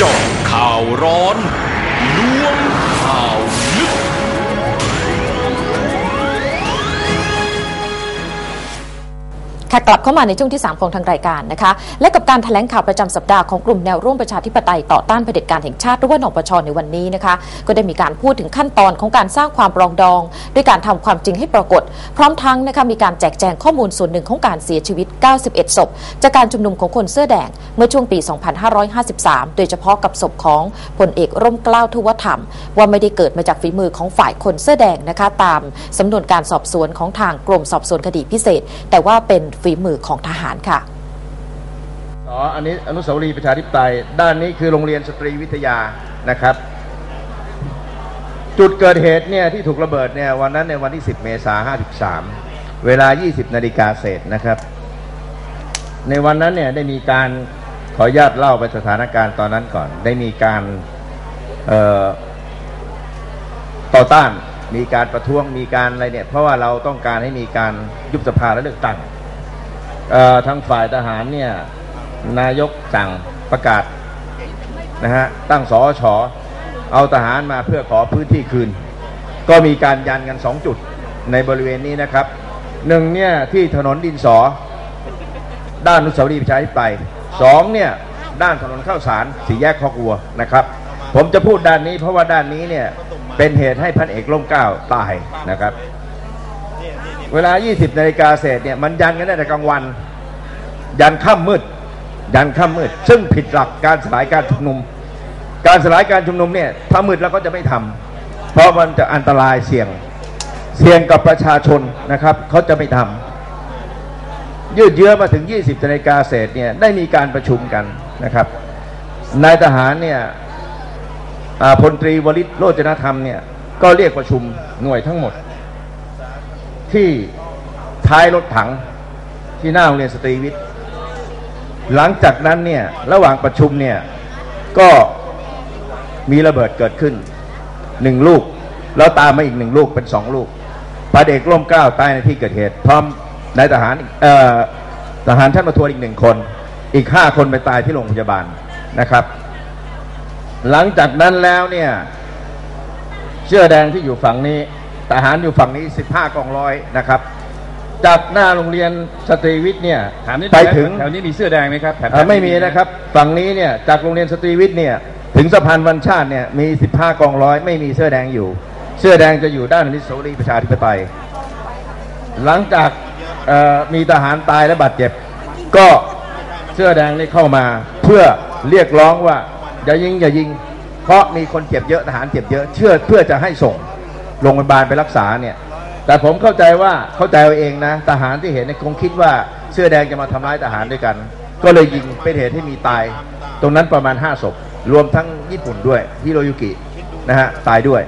จาะข่าวร้อนล้วง ค่ะกลับเข้ามาในช่วงที่ 3 ของทางรายการนะคะ และกับการแถลงข่าวประจำสัปดาห์ของกลุ่มแนวร่วมประชาธิปไตยต่อต้านเผด็จการแห่งชาติหรือว่านปชในวันนี้นะคะ ก็ได้มีการพูดถึงขั้นตอนของการสร้างความปรองดอง ด้วยการทำความจริงให้ปรากฏ พร้อมทั้งนะคะมีการแจกแจงข้อมูลส่วนหนึ่งของการเสียชีวิต 91 ศพ จากการชุมนุมของคนเสื้อแดงเมื่อช่วงปี 2553 โดยเฉพาะกับศพของพลเอกร่มเกล้าทุวธรรม ว่าไม่ได้เกิดมาจากฝีมือของฝ่ายคนเสื้อแดงนะคะตามสำนวนการสอบสวนของทางกรมสอบสวนคดีพิเศษ แต่ว่าเป็นฝีมือของทหารค่ะอ๋ออันนี้อนุสาวรีย์ประชาธิปไตย ด้านนี้คือโรงเรียนสตรีวิทยานะครับ จุดเกิดเหตุเนี่ยที่ถูกระเบิดเนี่ยวันนั้นในวันที่ 10 เมษายน53 เวลา 20 นาฬิกาเศษนะครับ ในวันนั้นเนี่ยได้มีการขออนุญาตเล่าไปสถานการณ์ตอนนั้นก่อน ได้มีการต่อต้านมีการประท้วงมีการอะไรเนี่ย เพราะว่าเราต้องการให้มีการยุบสภาและเลือกตั้ง ทางฝ่ายทหารเนี่ยนายกสั่งประกาศนะฮะตั้งสอชอเอาทหารมาเพื่อขอพื้นที่คืน ก็มีการยันกันสองจุดในบริเวณนี้นะครับหนึ่งเนี่ยที่ถนนดินสอ ด้านนุสาวรีย์ประชาธิปไตยสองเนี่ยด้านถนนข้าวสารสี่แยกคอกวัวนะครับ ผมจะพูดด้านนี้เพราะว่าด้านนี้เนี่ยเป็นเหตุให้พันเอกล่มเก้าตายนะครับ เวลา 20นาฬิกาเศษเนี่ยมันยันกันได้แต่กลางวัน ยันค่ำมืด ยันค่ำมืด ซึ่งผิดหลักการสลายการชุมนุม การสลายการชุมนุมเนี่ยถ้ามืดแล้วก็จะไม่ทำเพราะมันจะอันตรายเสี่ยงเสี่ยงกับประชาชนนะครับเขาจะไม่ทำยืดเยื้อมาถึง 20นาฬิกาเศษเนี่ยได้มีการประชุมกันนะครับนายทหารเนี่ยพลตรีวริศโรจนธรรมเนี่ยก็เรียกประชุมหน่วยทั้งหมด ที่ท้ายรถถังที่หน้าโรงเรียนสตรีวิทย์ หลังจากนั้นเนี่ยระหว่างประชุมเนี่ยก็มีระเบิดเกิดขึ้นหนึ่งลูก แล้วตามมาอีกหนึ่งลูกเป็นสองลูกพระเอกร่มเกล้าตายในที่เกิดเหตุ พร้อมนายทหารเอ่อทหารท่านมาทวนอีกหนึ่งคน อีกห้าคนไปตายที่โรงพยาบาลนะครับ หลังจากนั้นแล้วเนี่ยเสื้อแดงที่อยู่ฝั่งนี้ ทหารอยู่ฝั่งนี้ 15 กองร้อยนะครับ จากหน้าโรงเรียนสตรีวิทย์เนี่ยถามนิดไปนึงถึงแถวนี้มีเสื้อแดงไหมครับแถบเอ่อไม่มีนะครับฝั่งนี้เนี่ยจากโรงเรียนสตรีวิทย์เนี่ยถึงสะพานวันชาติเนี่ยมี 15 กองร้อยไม่มีเสื้อแดงอยู่ เสื้อแดงจะอยู่ด้านอนุสาวรีย์ประชาธิปไตย หลังจากเอ่อมีทหารตายและบาดเจ็บ ก็เสื้อแดงนี่เข้ามาเพื่อเรียกร้องว่าอย่ายิงอย่ายิง เพราะมีคนเจ็บเยอะทหารเจ็บเยอะเชื่อเพื่อจะให้ส่ง โรงพยาบาลไปรักษาเนี่ยแต่ผมเข้าใจว่าเข้าใจเอาเองนะทหารที่เห็นเนี่ยคงคิดว่าเสื้อแดงจะมาทำร้ายทหารด้วยกัน ก็เลยยิงเป็นเหตุให้มีตาย ตรงนั้นประมาณ5ศพรวมทั้งญี่ปุ่นด้วยฮิโรยุกินะฮะตายด้วย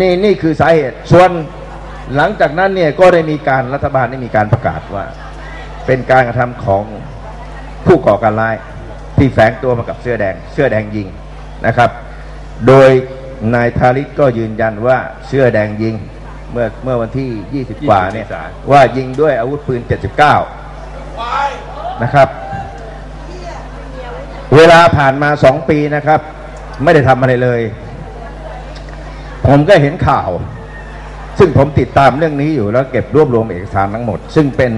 นี่นี่คือสาเหตุส่วนหลังจากนั้นเนี่ยก็ได้มีการรัฐบาลได้มีการประกาศว่า เป็นการกระทำของผู้ก่อการร้ายที่แฝงตัวมากับเสื้อแดง เสื้อแดงยิงนะครับ โดย นายทาริศก็ยืนยันว่าเสื้อแดงยิงเมื่อเมื่อวันที่ 20 กว่าเนี่ยว่ายิงด้วยอาวุธปืน 79 นะครับ เวลาผ่านมาสองปีนะครับ ไม่ได้ทำอะไรเลย ผมก็เห็นข่าว ซึ่งผมติดตามเรื่องนี้อยู่แล้วเก็บรวบรวมเอกสารทั้งหมด ซึ่งเป็น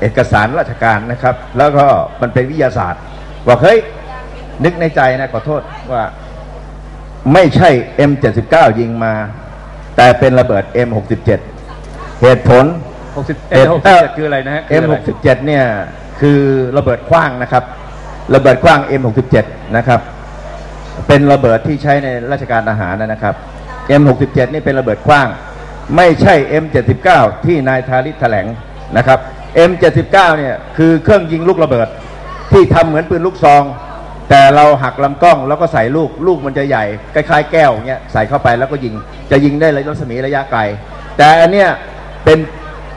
เอกสารราชการนะครับ แล้วก็มันเป็นวิทยาศาสตร์บอกเฮ้ยนึกในใจนะขอโทษว่า ไม่ใช่ M79 ยิงมา แต่เป็นระเบิด M67 เหตุผลหกสิบเอ็ดหกสิบเจ็ดคืออะไรนะฮะคืออะไร M67 เนี่ยคือระเบิดขว้างนะครับ ระเบิดขว้าง M67 นะครับ เป็นระเบิดที่ใช้ในราชการทหารนะครับ M67 นี่เป็นระเบิดขว้าง ไม่ใช่ M79 ที่นายทาริศแถลงนะครับ M79 เนี่ยคือเครื่องยิงลูกระเบิดที่ทำเหมือนปืนลูกซอง แต่เราหักลำกล้องแล้วก็ใส่ลูกลูกมันจะใหญ่คล้ายๆแก้วเงี้ยใส่เข้าไปแล้วก็ยิงจะยิงได้ระยะรัศมีระยะไกล แต่อันเนี้ยเป็น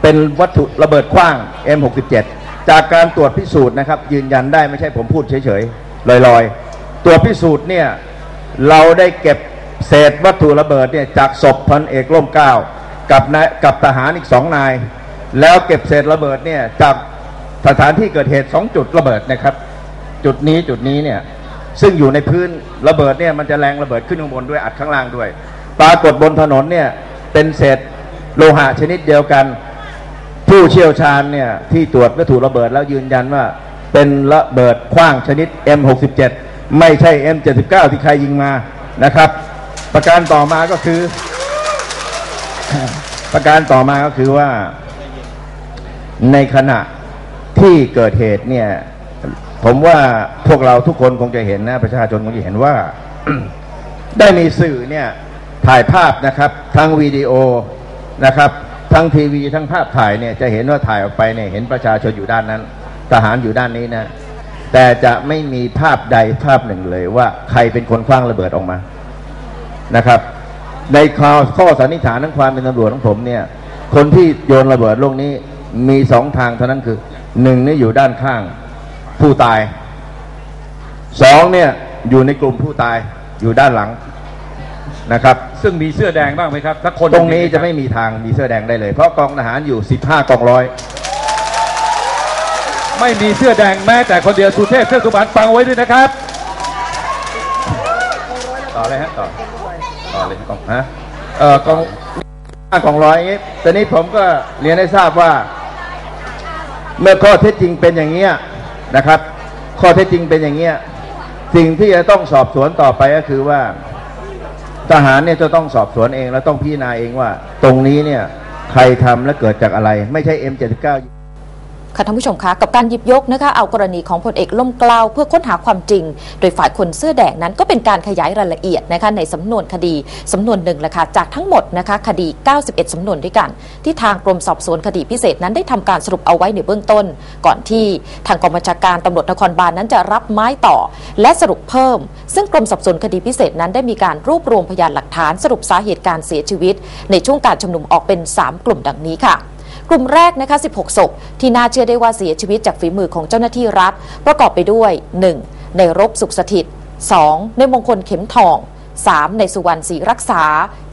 เป็นวัตถุระเบิดขว้าง M67 จากการตรวจพิสูจน์นะครับ ยืนยันได้ไม่ใช่ผมพูดเฉยๆลอยๆตรวจพิสูจน์เนี่ยเราได้เก็บเศษวัตถุระเบิดเนี่ยจากศพพันเอกร่มเกล้ากับนายกับทหารอีกสองนาย แล้วเก็บเศษระเบิดเนี่ยจากสถานที่เกิดเหตุสองจุดระเบิดนะครับ จุดนี้จุดนี้เนี่ยซึ่งอยู่ในพื้นระเบิดเนี่ยมันจะแรงระเบิดขึ้นข้างบนด้วยอัดข้างล่างด้วย ปรากฏบนถนนเนี่ยเป็นเศษโลหะชนิดเดียวกัน ผู้เชี่ยวชาญเนี่ยที่ตรวจวัตถุระเบิดแล้วยืนยันว่า เป็นระเบิดขว้างชนิด M67 ไม่ใช่ M79 ที่ใครยิงมานะครับ ประการต่อมาก็คือ ประการต่อมาก็คือว่าในขณะที่เกิดเหตุเนี่ย ผมว่าพวกเราทุกคนคงจะเห็นนะ ประชาชนคงจะเห็นว่า ได้มีสื่อเนี่ยถ่ายภาพนะครับทั้งวิดีโอนะครับทั้งทีวีทั้งภาพถ่ายเนี่ยจะเห็นว่าถ่ายออกไปเนี่ยเห็นประชาชนอยู่ด้านนั้น ทหารอยู่ด้านนี้นะ แต่จะไม่มีภาพใดภาพหนึ่งเลยว่าใครเป็นคนคว้างระเบิดออกมานะครับ ในข้อข้อสันนิษฐานทั้งความเป็นตำรวจของผมเนี่ย คนที่โยนระเบิดลูกนี้มีสองทางเท่านั้นคือหนึ่งนี่อยู่ด้านข้าง ผู้ตายสองเนี่ยอยู่ในกลุ่มผู้ตายอยู่ด้านหลังนะครับ ซึ่งมีเสื้อแดงบ้างไหมครับสักคนตรงนี้จะไม่มีทางมีเสื้อแดงได้เลย เพราะกองทหารอยู่ 15กองร้อยไม่มีเสื้อแดงแม้แต่คนเดียวสุเทพเทือกสุบรรณฟังไว้ด้วยนะครับ ต่อเลยฮะต่อต่อเลยกองฮะเอ่อกองห้ากองร้อยอย่างนี้ตอนนี้ผมก็เรียนให้ทราบว่า เมื่อข้อเท็จจริงเป็นอย่างเงี้ย นะครับ ข้อเท็จจริงเป็นอย่างเงี้ยสิ่งที่จะต้องสอบสวนต่อไปก็คือว่า ทหารเนี่ยจะต้องสอบสวนเอง แล้วต้องพิจารณาเองว่า ตรงนี้เนี่ยใครทำและเกิดจากอะไร ไม่ใช่ M79 ค่ะท่านผู้ชมคะกับการหยิบยกนะคะเอากรณีของพลเอกล่มเกล้าเพื่อค้นหาความจริง โดยฝ่ายคนเสื้อแดงนั้นก็เป็นการขยายรายละเอียดนะคะในสำนวนคดีสำนวนหนึ่งละค่ะจากทั้งหมดนะคะคดี 91สำนวนด้วยกัน ที่ทางกรมสอบสวนคดีพิเศษนั้นได้ทำการสรุปเอาไว้ในเบื้องต้น ก่อนที่ทางกองบัญชาการตำรวจนครบาลนั้นจะรับไม้ต่อ และสรุปเพิ่ม ซึ่งกรมสอบสวนคดีพิเศษนั้นได้มีการรวบรวมพยานหลักฐานสรุปสาเหตุการเสียชีวิต ในช่วงการชุมนุมออกเป็น 3 กลุ่มดังนี้ค่ะ กลุ่มแรกนะคะ 16 ศพ ที่น่าเชื่อได้ว่าเสียชีวิตจากฝีมือของเจ้าหน้าที่รัฐ ประกอบไปด้วย 1. ในรบสุขสถิต 2. ในมงคลเข็มทอง 3. ในสุวรรณศรีรักษา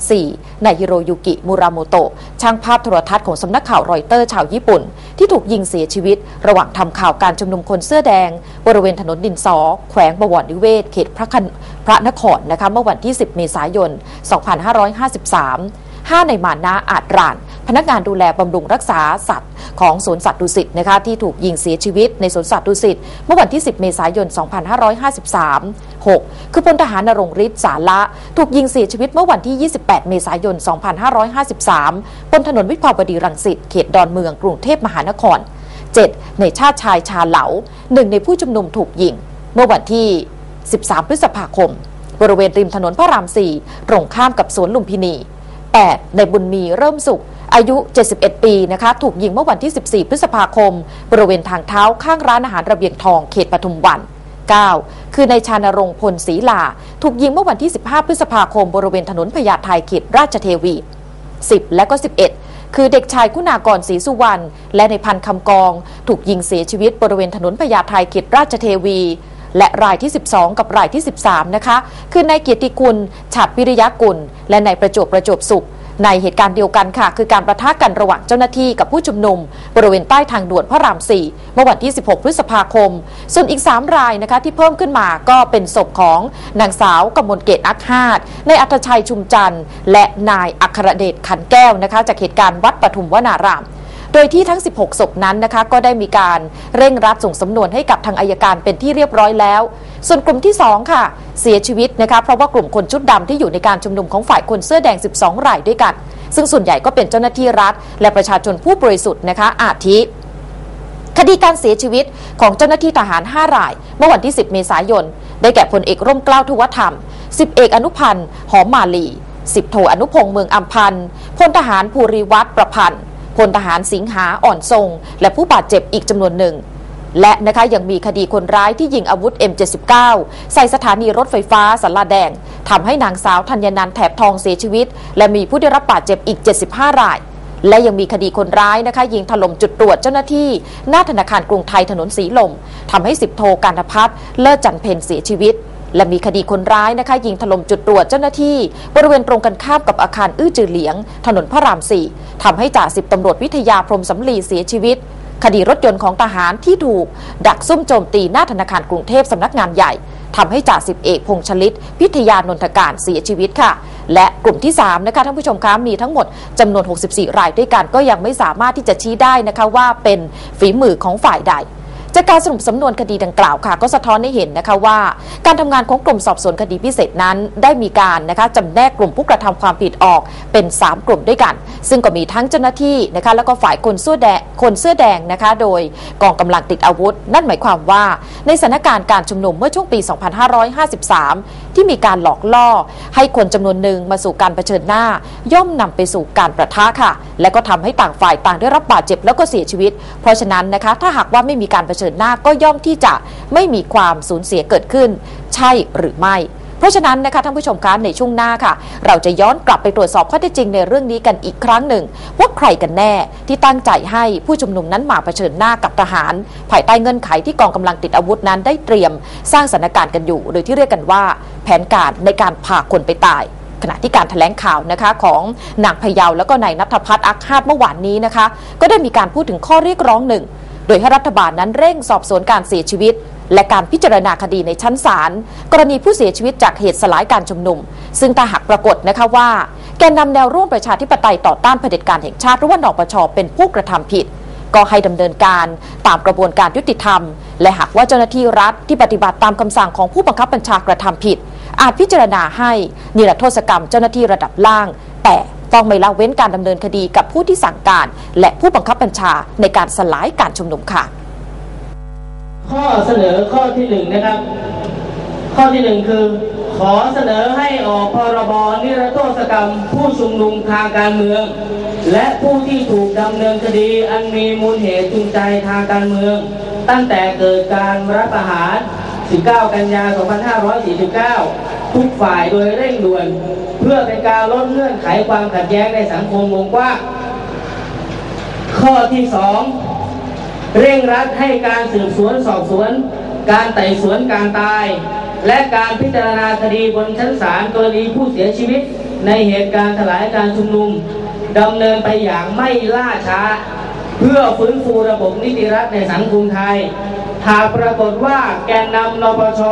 4. ในฮิโรยุกิ มูราโมโตะ ช่างภาพโทรทัศน์ของสำนักข่าวรอยเตอร์ชาวญี่ปุ่น ที่ถูกยิงเสียชีวิต ระหว่างทำข่าวการชุมนุมคนเสื้อแดง บริเวณถนนดินสอ แขวงบวรนิเวศ เขตพระคันพระนครนะคะ เมื่อวันที่ 10 เมษายน 2553 5 ในมานะอาจราน พนักงานดูแลบำรุงรักษาสัตว์ของสวนสัตว์ดุสิตนะคะที่ถูกยิงเสียชีวิตในสวนสัตว์ดุสิตเมื่อวันที่ 10 เมษายน 2553 6 คือพลทหารนรงฤทธิ์สาระถูกยิงเสียชีวิตเมื่อวันที่ 28 เมษายน 2553 บนถนนวิภาวดีรังสิตเขตดอนเมืองกรุงเทพมหานคร 7. ในชาติชายชาเหลาหนึ่งในผู้ชุมนุมถูกยิง เมื่อวันที่ 13 พฤษภาคม บริเวณริมถนนพระราม 4 ตรงข้ามกับสวนลุมพินี 8. ในบุญมีเริ่มสุข อายุ 71 ปีนะคะถูกยิงเมื่อวันที่ 14 พฤษภาคม บริเวณทางเท้าข้างร้านอาหารระเบียงทองเขตปทุมวัน 9. คือในชานรงค์พลศรีลา ถูกยิงเมื่อวันที่ 15 พฤษภาคม บริเวณถนนพญาไทเขตราชเทวี 10 และก็ 11 คือเด็กชายคุณากรศรีสุวรรณและในพันคำกอง ถูกยิงเสียชีวิตบริเวณถนนพญาไทเขตราชเทวีและรายที่ 12 กับรายที่ 13 นะคะ คือนายเกียรติกุล ฉัตรวิริยะกุล และนายประจวบประจวบสุข ในเหตุการณ์เดียวกันค่ะ คือการประทะกันระหว่างเจ้าหน้าที่กับผู้ชุมนุม บริเวณใต้ทางด่วนพระราม 4 เมื่อวันที่ 16 พฤษภาคม ส่วนอีก 3 รายนะคะที่เพิ่มขึ้นมาก็เป็นศพของนางสาวกมลเกตอักฮาดในายอัตชัยชุมจันทร์ และนายอัครเดชขันแก้วนะคะจากเหตุการณ์วัดปทุมวนารามโดยที่ทั้ง 16 ศพนั้นนะคะ ก็ได้มีการเร่งรัดส่งสำนวนให้กับทางอายการเป็นที่เรียบร้อยแล้ว ส่วนกลุ่มที่ 2 ค่ะ เสียชีวิตนะคะเพราะว่ากลุ่มคนชุดดำที่อยู่ในการชุมนุมของฝ่ายคนเสื้อแดง 12 รายด้วยกัน ซึ่งส่วนใหญ่ก็เป็นเจ้าหน้าที่รัฐ และประชาชนผู้บริสุทธิ์นะคะอาทิคดีการเสียชีวิตของเจ้าหน้าที่ทหาร 5 ราย เมื่อวันที่ 10 เมษายน ได้แก่พลเอกร่มเกล้าทุวธรรม10เอกอนุพันธ์ หอมมาลี10โทอนุพงษ์เมืองอัมพันธ์พลทหารภูริวัตรประพันธ์พลทหารสิงหาอ่อนทรง และผู้บาดเจ็บอีกจำนวนหนึ่ง และนะคะยังมีคดีคนร้ายที่ยิงอาวุธ M79 ใส่สถานีรถไฟฟ้าสาราแดงทำให้นางสาวธัญนันแถบทองเสียชีวิต และมีผู้ได้รับบาดเจ็บอีก 75 ราย และยังมีคดีคนร้ายนะคะ ยิงถล่มจุดตรวจเจ้าหน้าที่ หน้าธนาคารกรุงไทยถนนสีลมทำให้สิบโทการพัฒน์เลิศจันเพนเสียชีวิตและมีคดีคนร้ายนะคะ ยิงถล่มจุดตรวจเจ้าหน้าที่ บริเวณตรงกันข้ามกับอาคารอื้อจือเหลียง ถนนพระรามสี่ทำให้จ่าสิบตำรวจวิทยาพรมสำลีเสียชีวิต คดีรถยนต์ของทหารที่ถูก ดักซุ่มโจมตีหน้าธนาคารกรุงเทพสำนักงานใหญ่ทำให้จ่าสิบเอกพงษ์ชลิต พิทยานนทการเสียชีวิตค่ะ และกลุ่มที่ 3 นะคะท่านผู้ชมคะมีทั้งหมดจำนวน 64 รายด้วยกันก็ยังไม่สามารถที่จะชี้ได้นะคะว่าเป็นฝีมือของฝ่ายใด จากการสรุปสำนวนคดีดังกล่าวค่ะ ก็สะท้อนให้เห็นนะคะว่า การทำงานของกลุ่มสอบสวนคดีพิเศษนั้น ได้มีการนะคะจำแนกกลุ่มผู้กระทำความผิดออกเป็น 3 กลุ่มด้วยกัน ซึ่งก็มีทั้งเจ้าหน้าที่นะคะแล้วก็ฝ่ายคนเสื้อแดงคนเสื้อแดงนะคะ โดยกองกำลังติดอาวุธ นั่นหมายความว่า ในสถานการณ์การชุมนุมเมื่อช่วงปี 2553 ที่มีการหลอกล่อ ให้คนจำนวนหนึ่งมาสู่การเผชิญหน้า ย่อมนำไปสู่การประทะค่ะ และก็ทำให้ต่างฝ่ายต่างได้รับบาดเจ็บแล้วก็เสียชีวิต เพราะฉะนั้นนะคะถ้าหากว่าไม่มีการเผชิญหน้าก็ย่อมที่จะไม่มีความสูญเสียเกิดขึ้น ใช่หรือไม่เพราะฉะนั้นนะคะท่านผู้ชมคะในช่วงหน้าค่ะ เราจะย้อนกลับไปตรวจสอบข้อเท็จจริงในเรื่องนี้กันอีกครั้งหนึ่ง ว่าใครกันแน่ที่ตั้งใจให้ผู้ชุมนุมนั้นมาเผชิญหน้ากับทหาร ภายใต้เงื่อนไขที่กองกำลังติดอาวุธนั้นได้เตรียม สร้างสถานการณ์กันอยู่ หรือที่เรียกกันว่า แผนการในการพาคนไปตายขณะที่การถแถลงข่าวนะคะของนางพยาวแล้วก็นายนัทพัฒน์อักฮาดเมื่อวานนี้นะคะ ก็ได้มีการพูดถึงข้อเรียกร้องหนึ่ง โดยให้รัฐบาลนั้นเร่งสอบสวนการเสียชีวิต และการพิจารณาคดีในชั้นศาลกรณีผู้เสียชีวิตจากเหตุสลายการชุมนุม ซึ่งถ้าหากปรากฏนะคะว่า แกนนำแนวร่วมประชาธิปไตยต่อต้านเผด็จการแห่งชาติหรือว่านปชเป็นผู้กระทำผิด ก็ให้ดำเนินการตามกระบวนการยุติธรรม และหากว่าเจ้าหน้าที่รัฐที่ปฏิบัติตามคำสั่งของผู้บังคับบัญชากระทำผิด อาจพิจารณาให้นิรโทษกรรมเจ้าหน้าที่ระดับล่าง แต่ ต้องไม่ละเว้นการดำเนินคดีกับผู้ที่สั่งการ และผู้บังคับบัญชาในการสลายการชุมนุมค่ะ ข้อเสนอข้อที่หนึ่งนะครับ ข้อที่หนึ่งคือ ขอเสนอให้ออกพรบนิรโทษกรรม ผู้ชุมนุมทางการเมือง และผู้ที่ถูกดำเนินคดีอันมีมูลเหตุจูงใจทางการเมือง ตั้งแต่เกิดการรัฐประหาร 19 กันยา 2549 ทุกฝ่ายโดยเร่งด่วน เพื่อเป็นการลดเงื่อนไขความขัดแย้งในสังคมวงกว้างข้อที่สองเร่งรัดให้การสืบสวนสอบสวน การไต่สวนการตาย และการพิจารณาคดีบนชั้นศาลกรณีผู้เสียชีวิต ในเหตุการณ์ถลายการชุมนุมดำเนินไปอย่างไม่ล่าช้า เพื่อฟื้นฟูระบบนิติรัฐในสังคมไทยหากปรากฏว่าแกนนำนปช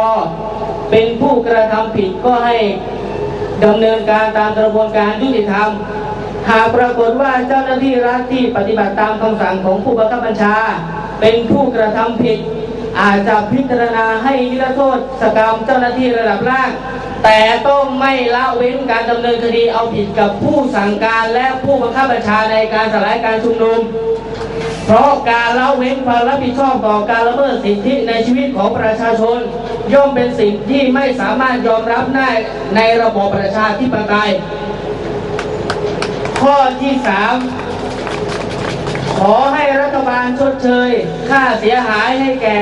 เป็นผู้กระทำผิดก็ให้ดำเนินการตามกระบวนการยุติธรรม หากปรากฏว่าเจ้าหน้าที่รัฐที่ปฏิบัติตามคำสั่งของผู้บังคับบัญชา เป็นผู้กระทำผิด อาจจะพิจารณาให้นิรโทษกรรมเจ้าหน้าที่ระดับล่างแต่ต้องไม่ละเว้นการดำเนินคดีเอาผิดกับผู้สั่งการและผู้บังคับบัญชาในการสลายการชุมนุม เพราะการละเว้นความรับผิดชอบต่อการละเมิดสิทธิในชีวิตของประชาชน ย่อมเป็นสิ่งที่ไม่สามารถยอมรับได้ในระบอบประชาธิปไตย ข้อที่สามขอให้รัฐบาลชดเชย ค่าเสียหายให้แก่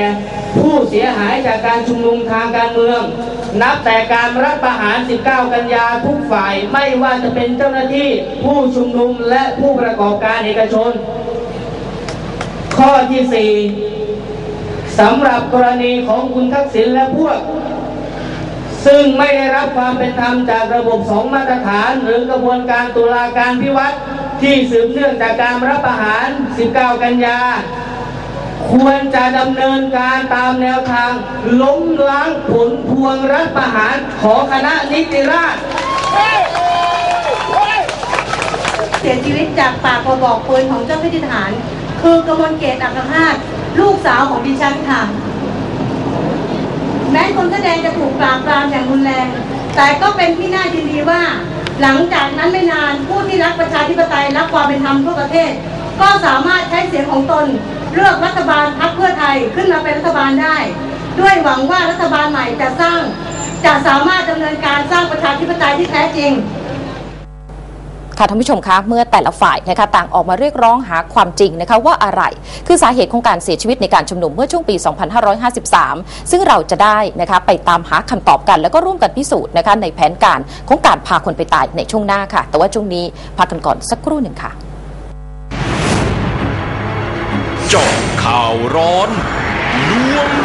ผู้เสียหายจากการชุมนุมทางการเมือง นับแต่การรัฐประหาร 19 กันยาทุกฝ่ายไม่ว่าจะเป็นเจ้าหน้าที่ผู้ชุมนุมและผู้ประกอบการเอกชน ข้อที่สี่สำหรับกรณีของคุณทักษิณและพวก ซึ่งไม่ได้รับความเป็นธรรมจากระบบสองมาตรฐาน หรือกระบวนการตุลาการพิวัตรที่สืบเนื่องจากการรับประหาร 19 กันยา ควรจะดำเนินการตามแนวทาง ล้มล้างผลพวงรัฐประหารของคณะนิติราษฎร์เสียชีวิตจากปากกระบอกปืนของเจ้าพิธีทหาร คือกมลเกตอัครนาถลูกสาวของดิฉันค่ะ แม้คนแสดงจะถูกปราบปรามอย่างรุนแรง แต่ก็เป็นที่น่ายินดีว่า หลังจากนั้นไม่นานผู้ที่รักประชาธิปไตยรักความเป็นธรรมทั่วประเทศ ก็สามารถใช้เสียงของตน เลือกรัฐบาลพรรคเพื่อไทยขึ้นมาเป็นรัฐบาลได้ ด้วยหวังว่ารัฐบาลใหม่จะสร้างจะสามารถดำเนินการสร้างประชาธิปไตยที่แท้จริง ค่ะท่านผู้ชมคะเมื่อแต่ละฝ่ายนะคะต่างออกมาเรียกร้องหาความจริงนะคะว่าอะไรคือสาเหตุของการเสียชีวิตในการชุมนุมเมื่อช่วงปี 2553 ซึ่งเราจะได้นะคะไปตามหาคำตอบกัน แล้วก็ร่วมกันพิสูจน์นะคะในแผนการของการพาคนไปตายในช่วงหน้าค่ะ แต่ว่าช่วงนี้พักกันก่อนสักครู่หนึ่งค่ะจาะข่าวร้อนล้วงข่าว